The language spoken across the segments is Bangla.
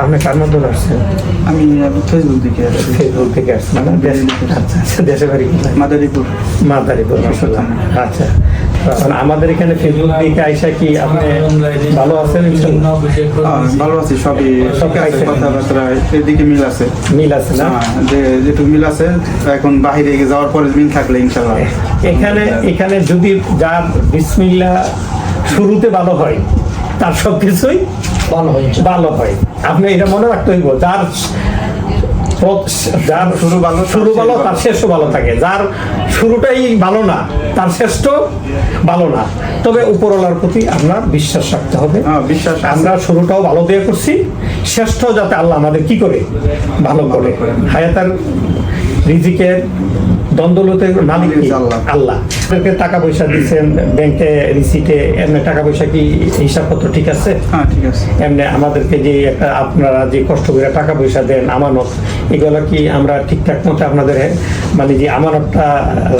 আপনি কার মাধ্যমে আসছেন? আমি ফেসবুক থেকে ফেসবুক থেকে আসছেন না? দেশ আচ্ছা আচ্ছা দেশে বাড়ি মাদারীপুর। মাদারীপুর মাসাল্লাহ আচ্ছা আমাদের এখানে ফেসবুক দিকে আইসা কি আপনি ভালো আছেন ভালো আছি সবই সব। কথাবার্তা এদিকে মিল আছে। মিল আছে না? হ্যাঁ, যে যেটুকু মিল আছে এখন বাহিরে যাওয়ার পরে মিল থাকলে ইনশাল্লাহ এখানে এখানে যদি যার বিসমিল্লা শুরুতে ভালো হয় তার সব কিছুই ভালো হয়েছে। ভালো হয়। আপনি এটা মনে রাখতে হইব যার যার শুরু ভালো, শুরু ভালো তার। শেষও ভালো থাকে। যার শুরুটাই ভালো না তার শেষট ভালো না। তবে উপরওয়ালার প্রতি আপনার বিশ্বাস রাখতে হবে। হ্যাঁ, বিশ্বাস আমরা শুরুটাও ভালো দিয়ে করছি শেষটাও যাতে আল্লাহ আমাদের কি করে? ভালো করে। করে। হায়াতার রিজিকের দ্বন্দ্বলতের মালিক আল্লাহ। টাকা পয়সা দিচ্ছেন ব্যাংকে রিসিটে এমনি টাকা পয়সা কি হিসাবপত্র ঠিক আছে? হ্যাঁ ঠিক আছে। এমনি আমাদেরকে যে একটা আপনারা যে কষ্ট করে টাকা পয়সা দেন আমানত এগুলো কি আমরা ঠিকঠাক মতো আপনাদের মানে যে আমানতটা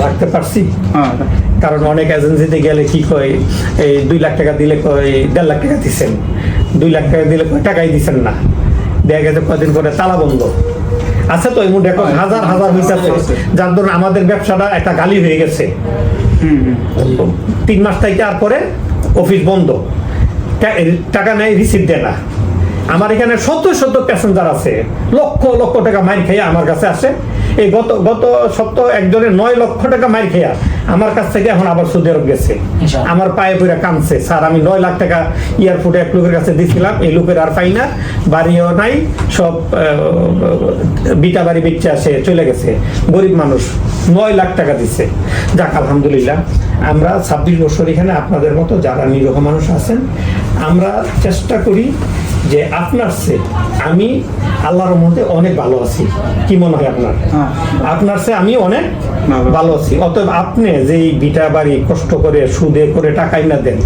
রাখতে পারছি? হ্যাঁ কারণ অনেক এজেন্সিতে গেলে কি কয় এই দুই লাখ টাকা দিলে কয় দেড় লাখ টাকা দিচ্ছেন দুই লাখ টাকা দিলে কয় টাকাই দিচ্ছেন না। দেখা গেছে কয়দিন পরে তালা বন্ধ। আছে তো এমন এখন হাজার হাজার হইতেছে আছে। যার ধরুন আমাদের ব্যবসাটা একটা গালি হয়ে গেছে। তিন মাস থেকে আর পরে অফিস বন্ধ। টাকা নেয় রিসিভ দেয় না। আমার এখানে শত শত প্যাসেঞ্জার আছে। লক্ষ লক্ষ টাকা মাইর খেয়ে আমার কাছে আসে। এই গত গত সপ্তাহ একজনের নয় লক্ষ টাকা মাইর খেয়া আমার কাছ থেকে এখন আবার সৌদি আরব গেছে। আমার পায়ে পড়ে কামছে স্যার আমি নয় লাখ টাকা এয়ারপোর্টে এক লোকের কাছে দিয়েছিলাম এই লোকের আর পাই না বাড়িও নাই সব বিটা বাড়ি বিচ্ছে আসে চলে গেছে। গরিব মানুষ নয় লাখ টাকা দিচ্ছে যাক আলহামদুলিল্লাহ আমরা ছাব্বিশ বছর এখানে আপনাদের মতো যারা নিরহ মানুষ আছেন আমরা চেষ্টা করি যে আপনার সে আমি আল্লাহর মধ্যে অনেক ভালো আছি। কি মনে হয় আপনার? হ্যাঁ। আপনার সে আমি অনেক ভালো। আছি। অতএব আপনি যে এই বিটা বাড়ি কষ্ট করে সুদে করে টাকাই না দেন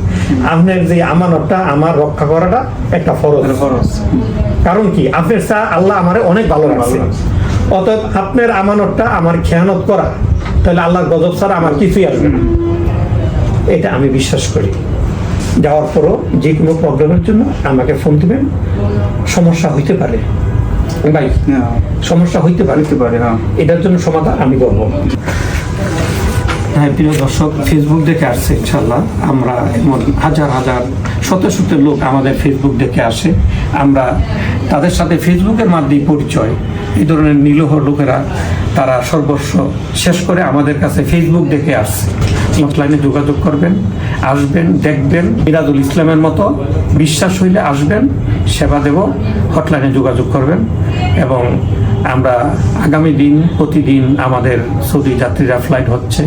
আপনার যে আমানতটা আমার রক্ষা করাটা একটা ফরজ। কারণ কি? আপনার চা আল্লাহ আমারে অনেক ভালো লাগছে। অতএব আপনার আমানতটা আমার খেয়ানত করা তাহলে আল্লাহর গজব ছাড়া আমার কিছুই আসবে না। এটা আমি বিশ্বাস করি। যাওয়ার পরও যে কোনো প্রবলেমের জন্য আমাকে ফোন দিবেন। সমস্যা হইতে পারে। ভাই হ্যাঁ। সমস্যা হইতে পারে। পারে হ্যাঁ। এটার জন্য সমাধান আমি করব। হ্যাঁ প্রিয় দর্শক ফেসবুক দেখে আসছে ইনশাল্লাহ আমরা এমন হাজার হাজার শত শত লোক আমাদের ফেসবুক দেখে আসে। আমরা তাদের সাথে ফেসবুকের মাধ্যমে পরিচয়। এই ধরনের নিলহ লোকেরা তারা সর্বস্ব শেষ করে আমাদের কাছে ফেসবুক দেখে আসছে। অনলাইনে যোগাযোগ করবেন, আসবেন, দেখবেন, মিরাজুল ইসলামের মতো বিশ্বাস হইলে আসবেন, সেবা দেব হটলাইনে যোগাযোগ করবেন এবং আমরা আগামী দিন প্রতিদিন আমাদের সৌদি যাত্রীরা ফ্লাইট হচ্ছে।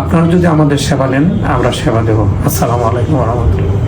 আপনারা যদি আমাদের সেবা নেন, আমরা সেবা দেব। আসসালামু আলাইকুম রহমতুল্লাহ।